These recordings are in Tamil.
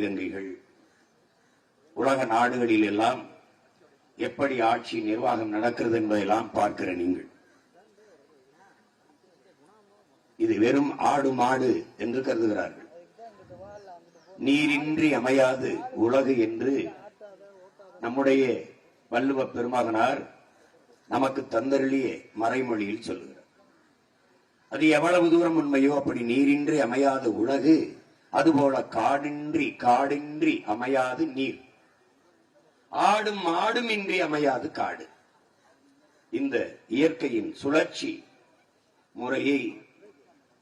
தம்பி உலக நாடுகளில் எல்லாம் எப்படி ஆட்சி நிர்வாகம் நடக்கிறது என்பதெல்லாம் பார்க்கிற நீங்கள். இது வெறும் ஆடு மாடு என்று கருதுகிறார்கள். நீரின்றி அமையாது உலகு என்று நம்முடைய வள்ளுவ பெருமகனார் நமக்கு தந்தருளிய மறைமொழியில் சொல்லுகிறார் அது எவ்வளவு தூரம் உண்மையோ அப்படி நீரின்றி அமையாத உலகு அதுபோல காடின்றி காடின்றி அமையாது நீர். ஆடும் மாடும் இன்றி அமையாது காடு. இந்த இயற்கையின் சுழற்சி முறையை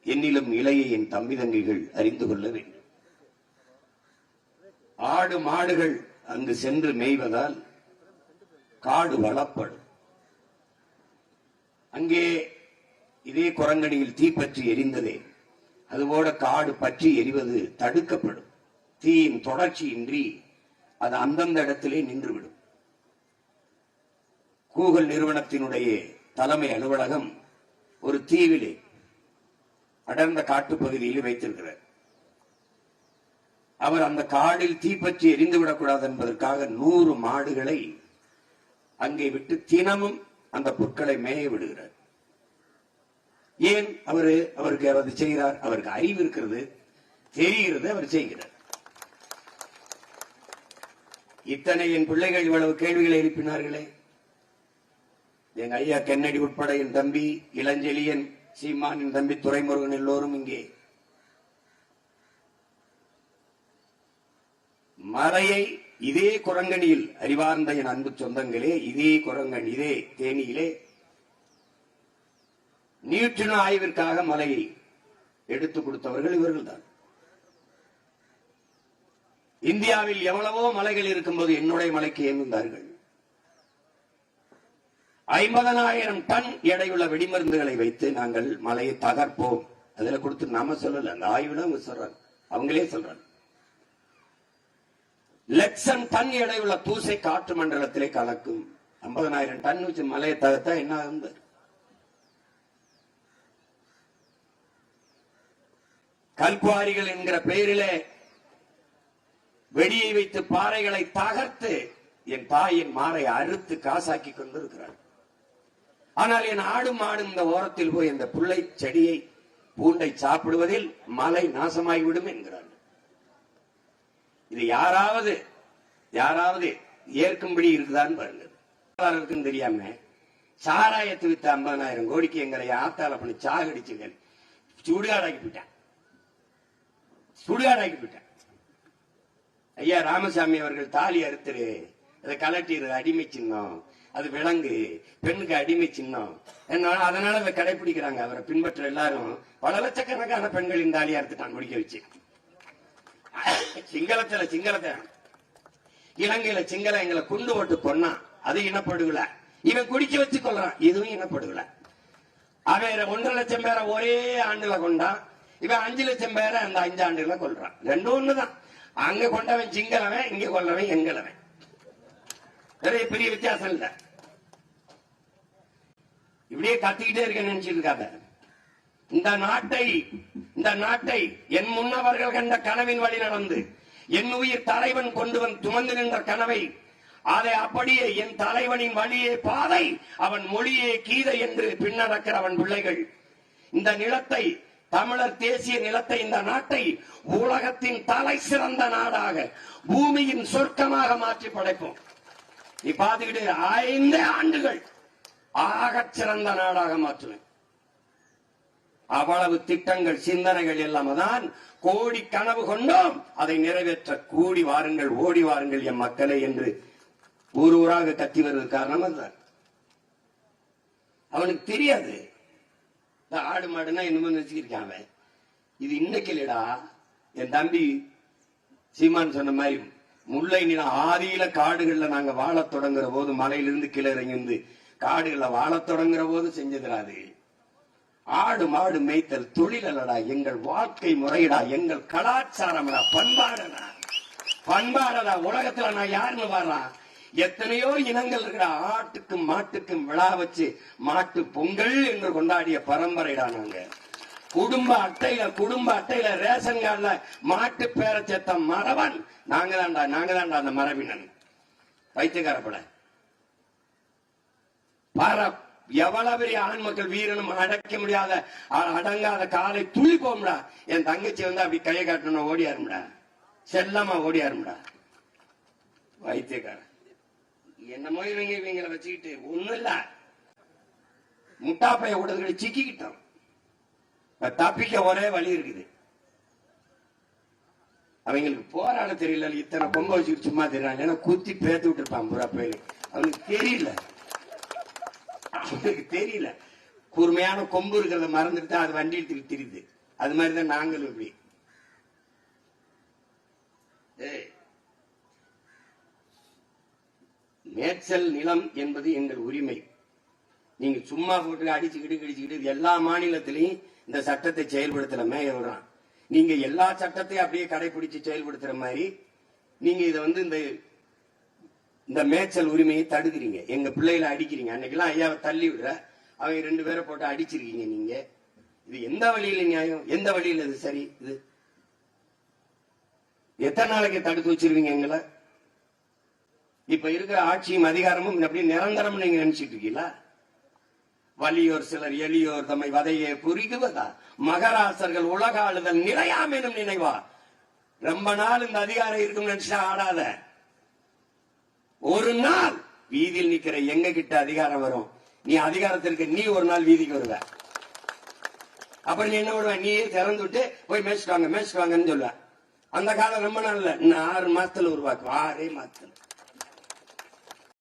என்னிலும் இளைய என் தம்பி தங்கைகள் அறிந்து கொள்ள வேண்டும். ஆடு மாடுகள் அங்கு சென்று மேய்வதால் காடு வளப்படும். அங்கே இதே குரங்கடியில் தீப்பற்றி எரிந்ததே. அதுபோல காடு பற்றி எரிவது தடுக்கப்படும். தீயின் தொடர்ச்சியின்றி அது அந்தந்த இடத்திலே நின்றுவிடும். கூகுள் நிறுவனத்தினுடைய தலைமை அலுவலகம் ஒரு தீவிலே அடர்ந்த காட்டுப்பகுதியில் வைத்திருக்கிறார். அவர் அந்த காடில் தீப்பற்றி எரிந்துவிடக்கூடாது என்பதற்காக நூறு மாடுகளை அங்கே விட்டு தினமும் அந்த புற்களை மேய விடுகிறார். ஏன் அவரு அவருக்கு அவர் செய்கிறார்? அவருக்கு அறிவு இருக்கிறது. தெரிகிறது அவர் செய்கிறார். இத்தனை என் பிள்ளைகள் இவ்வளவு கேள்விகளை எழுப்பினார்களே. எங்க ஐயா கென்னடி உட்பட என் தம்பி இளஞ்செழியன் சீமான் என் தம்பி துரைமுருகன் எல்லோரும் இங்கே. மறையை இதே குரங்கணியில் அறிவார்ந்த என் அன்பு சொந்தங்களே இதே குரங்கன் இதே தேனியிலே நியூட்ரினோ ஆய்விற்காக மலையை எடுத்து கொடுத்தவர்கள் இவர்கள் தான் இந்தியாவில் எவ்வளவோ மலைகள் இருக்கும்போது என்னுடைய மலைக்கு ஏங்குந்தார்கள். ஐம்பதனாயிரம் டன் எடையுள்ள வெடிமருந்துகளை வைத்து நாங்கள் மலையை தகர்ப்போம். அதுல கொடுத்து நாம சொல்லல அந்த ஆய்வுல அவங்க சொல்றாங்க. அவங்களே சொல்றாங்க. லட்சம் டன் எடையுள்ள தூசை காற்று மண்டலத்திலே கலக்கும் ஐம்பதனாயிரம் டன் வச்சு மலையை தகர்த்தா என்ன ஆகும் கல்குவாரிகள் என்கிற பெயரிலே வெடியை வைத்து பாறைகளை தகர்த்து என் தாயின் மாறை அறுத்து காசாக்கி கொண்டிருக்கிறார் ஆனால் என் ஆடும் மாடும் இந்த ஓரத்தில் போய் இந்த புள்ளை செடியை பூண்டை சாப்பிடுவதில் மலை நாசமாகிவிடும் என்கிறார் இது யாராவது யாராவது ஏற்கும்படி இருக்குதான்னு பாருங்க தெரியாம சாராயத்து வித்த ஐம்பதாயிரம் கோடிக்கு எங்களை ஆத்தால பண்ணி சாகடிச்சுங்க. சுடுகாடாக்கி போயிட்டான். சுடுகாடாக்கி விட்டேன் ஐயா ராமசாமி அவர்கள் தாலி அறுத்துரு அதை கலட்டிடு அடிமை சின்னம். அது விலங்கு பெண்ணுக்கு அடிமை சின்னம். என்னால அதனால அதை கடைபிடிக்கிறாங்க அவரை பின்பற்ற எல்லாரும் பல லட்சக்கணக்கான பெண்களின் தாலி அறுத்துட்டான் முடிக்க வச்சு. சிங்களத்துல சிங்களத்தை. இலங்கையில சிங்கள எங்களை குண்டு போட்டு கொன்னான் அது இனப்படுகல. இவன் குடிக்க வச்சு கொள்றான் இதுவும் இனப்படுகல. அவன் ஒன்றரை லட்சம் பேரை ஒரே ஆண்டுல கொண்டான் இவன் அஞ்சு லட்சம் பேரை அந்த அஞ்சு ஆண்டுல கொள்றான் ரெண்டும் ஒண்ணுதான். அங்க கொண்டவன் சிங்களவன் இங்க கொள்ளவன் எங்களவன். நிறைய பெரிய வித்தியாசம் இல்ல. இப்படியே கத்திக்கிட்டே இருக்க நினைச்சிருக்காத. இந்த நாட்டை இந்த நாட்டை என் முன்னவர்கள் கண்ட கனவின் வழி நடந்து என் உயிர் தலைவன் கொண்டு வந்து துமந்து நின்ற கனவை அதை அப்படியே என் தலைவனின் வழியே பாதை அவன் மொழியே கீதை என்று பின்னடக்கிற அவன் பிள்ளைகள் இந்த நிலத்தை தமிழர் தேசிய நிலத்தை இந்த நாட்டை உலகத்தின் தலை சிறந்த நாடாக பூமியின் சொர்க்கமாக மாற்றி படைப்போம். நீ பாத்துக்கிட்டு ஐந்து ஆண்டுகள் ஆக சிறந்த நாடாக மாற்றுவேன். அவ்வளவு திட்டங்கள் சிந்தனைகள் எல்லாம் தான் கோடி கனவு கொண்டோம். அதை நிறைவேற்ற கூடி வாருங்கள் ஓடி வாருங்கள் என் மக்களே என்று ஊர் ஊராக கத்தி வருவது காரணம் அதுதான். அவனுக்கு தெரியாது. இந்த ஆடு மாடுனா என்னமோ வச்சுக்கிருக்கான் அவன். இது இன்னைக்கு இல்லடா. என் தம்பி சீமான் சொன்ன மாதிரி முல்லை நில ஆதியில காடுகள்ல நாங்க வாழத் தொடங்குற போது மலையிலிருந்து கீழே இறங்கி வந்து காடுகள்ல வாழத் தொடங்குற போது செஞ்சதுடாது ஆடு மாடு மேய்த்தல் தொழில் அல்லடா எங்கள் வாழ்க்கை முறையடா எங்கள் கலாச்சாரம்டா பண்பாடடா. பண்பாடடா உலகத்துல நான் யாருன்னு வர்றான் எத்தனையோ இனங்கள் இருக்கிற ஆட்டுக்கும் மாட்டுக்கும் விழா வச்சு மாட்டு பொங்கல் என்று கொண்டாடிய பரம்பரைடா நாங்க. குடும்ப அட்டையில குடும்ப அட்டையில ரேஷன் கார்டுல மாட்டு பேர சேர்த்த மரவன் நாங்க தான்டா நாங்க தான்டா அந்த மரபினன். பைத்தியக்காரப்பட பர எவ்வளவு பெரிய ஆண் மக்கள் வீரனும் அடக்க முடியாத அடங்காத காலை துளி போம்டா என் தங்கச்சி வந்து அப்படி கையை காட்டணும் ஓடியாரும்டா. செல்லமா ஓடியாரும்டா. வைத்தியக்காரன் என்னமோ இவங்க இவங்களை வச்சுக்கிட்டு ஒண்ணும் இல்ல. முட்டாப்பைய விடுறதுக்கு சிக்கிக்கிட்டோம். இப்ப தப்பிக்க ஒரே வழி இருக்குது. அவங்களுக்கு போராட தெரியல இத்தனை கொம்ப வச்சுக்கிட்டு சும்மா தெரியல ஏன்னா குத்தி பேத்து விட்டுருப்பான் புறா போயில. அவனுக்கு தெரியல. அவனுக்கு தெரியல. கூர்மையான கொம்பு இருக்கிறத மறந்துட்டு அது வண்டி எடுத்துக்கிட்டு தெரியுது. அது மாதிரிதான் நாங்களும் இப்படி. ஏய், மேய்ச்சல் நிலம் என்பது எங்கள் உரிமை. நீங்க சும்மா போட்டு அடிச்சுக்கிட்டு கிடிச்சுக்கிட்டு எல்லா மாநிலத்திலையும் இந்த சட்டத்தை செயல்படுத்தல மேய நீங்க எல்லா சட்டத்தையும் அப்படியே கடைபிடிச்சு செயல்படுத்துற மாதிரி நீங்க இதை வந்து இந்த இந்த மேய்ச்சல் உரிமையை தடுக்கிறீங்க. எங்க பிள்ளைகளை அடிக்கிறீங்க. அன்னைக்கெல்லாம் ஐயாவை தள்ளி விடுற அவங்க ரெண்டு பேரை போட்டு அடிச்சிருக்கீங்க நீங்க. இது எந்த வழியில நியாயம்? எந்த வழியில இது சரி? இது எத்தனை நாளைக்கு தடுத்து வச்சிருவீங்க எங்களை? இப்ப இருக்கிற ஆட்சியும் அதிகாரமும் அப்படி நிரந்தரம் நீங்க நினைச்சிட்டு இருக்கீங்களா? வலியோர் சிலர் எளியோர் தம்மை வதையே புரிகுவதா மகராசர்கள் உலக ஆளுதல் நிலையாம் எனும் நினைவா? ரொம்ப நாள் இந்த அதிகாரம் இருக்கும் நினைச்சா ஆடாத. ஒரு நாள் வீதியில் நிக்கிற எங்க கிட்ட அதிகாரம் வரும். நீ அதிகாரத்திற்கு நீ ஒரு நாள் வீதிக்கு வருவ. அப்புறம் நீ என்ன விடுவ நீயே திறந்து விட்டு போய் மேய்ச்சிட்டு வாங்க மேய்ச்சிட்டு வாங்கன்னு சொல்லுவ. அந்த காலம் ரொம்ப நாள் இல்ல. இன்னும் ஆறு மாசத்துல உருவாக்கும் ஆறே மாசத்துல.